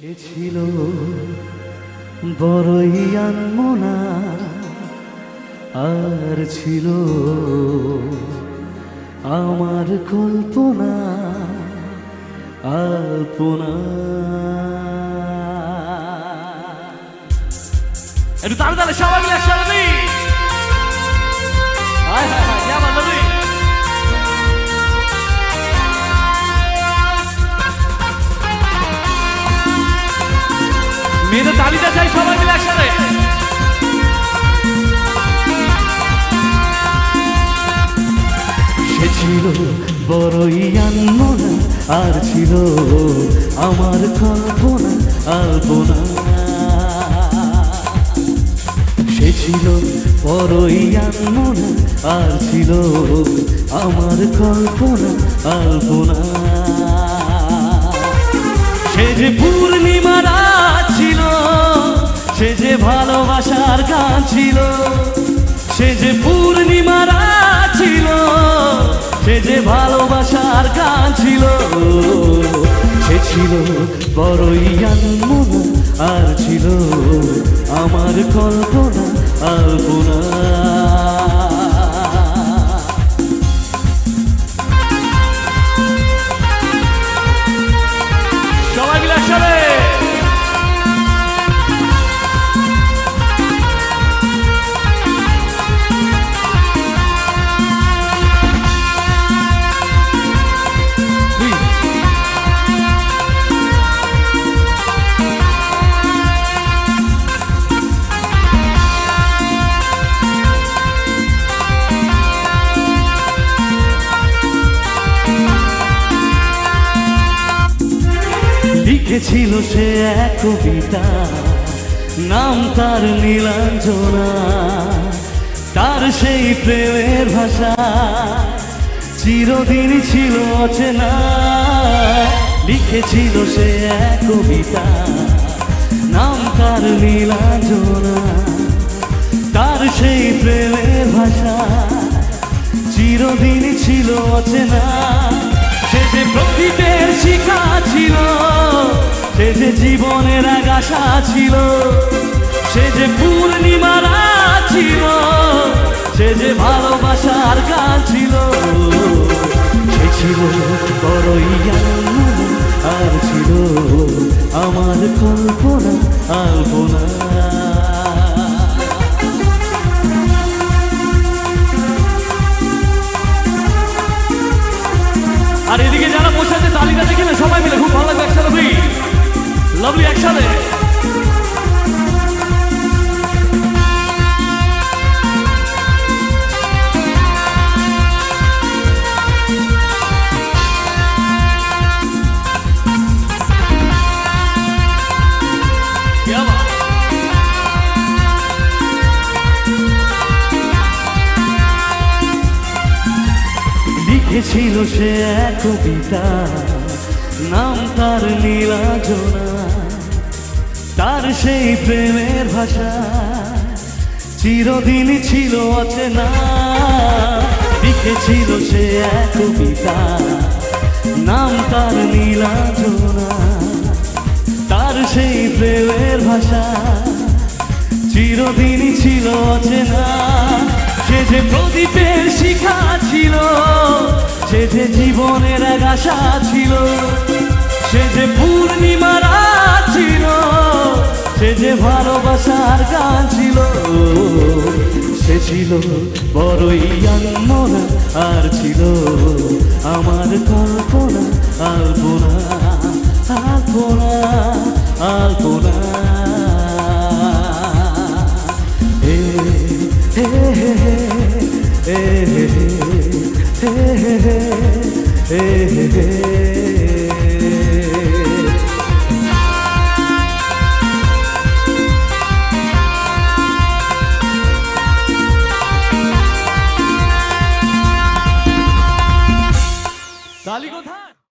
সে ছিল বড়ই আনমনা, আর ছিল আমার কল্পনা, আলপনা। একটু তাড়াতাড়ি তাড়ে সবাই মিলে দিই। হায় হায়। মেয়েদের তালিকা চাই সবাই মিলে একসাথে। সে ছিল বড়ই আনমনা, আর ছিল আমার কল্পনা, আলপনা। সে ছিল বড়ই আনমনা, আর ছিল আমার কল্পনা, আলপনা। সে যে পূর্ণিমা ছিল ভালোবাসার গান ছিল। সে ছিল বড়ই আনমনা আর ছিল আমার কল্পনা আলপনা লিখেছিল সে এক কবিতা, নাম তার নীলাঞ্জনা। তার সেই প্রেমের ভাষা চিরদিন ছিল অচেনা। লিখেছিল সে এক কবিতা, নাম তার নীলাঞ্জনা। তার সেই প্রেমের ভাষা চিরদিন ছিল অচেনা। সে যে প্রদীপের শিখা ছিল সে যে জীবনের আগাশা ছিল, সে যে পূর্ণিমার ছিল সে যে ভালোবাসার গান ছিল, সে ছিল বড়ই আর ছিল আমার কল্পনা, আলপনা। আর এদিকে যারা বসে আছে, তালিকা দেখে সবাই মিলে খুব ভালো লাগবে। লাভলি একসাথে লিখেছিল সে এক কবিতা নাম তার নীলাজনা তার সেই প্রেমের ভাষা চিরদিন ছিল অচেনা। লিখেছিল সে এক কবিতা, নাম তার নীলাজনা তার সেই প্রেমের ভাষা চিরদিন ছিল অচেনা। সে যে প্রদীপের শিখা ছিল, সে যে জীবনের এক আশা ছিল, সে যে সে যে ভালোবাসার গান ছিল সে ছিল বড়ই আনমনা আর ছিল আমার কল্পনা আলপনা আলপনা আলপনা হে হে হে হে হে হে হে হে হে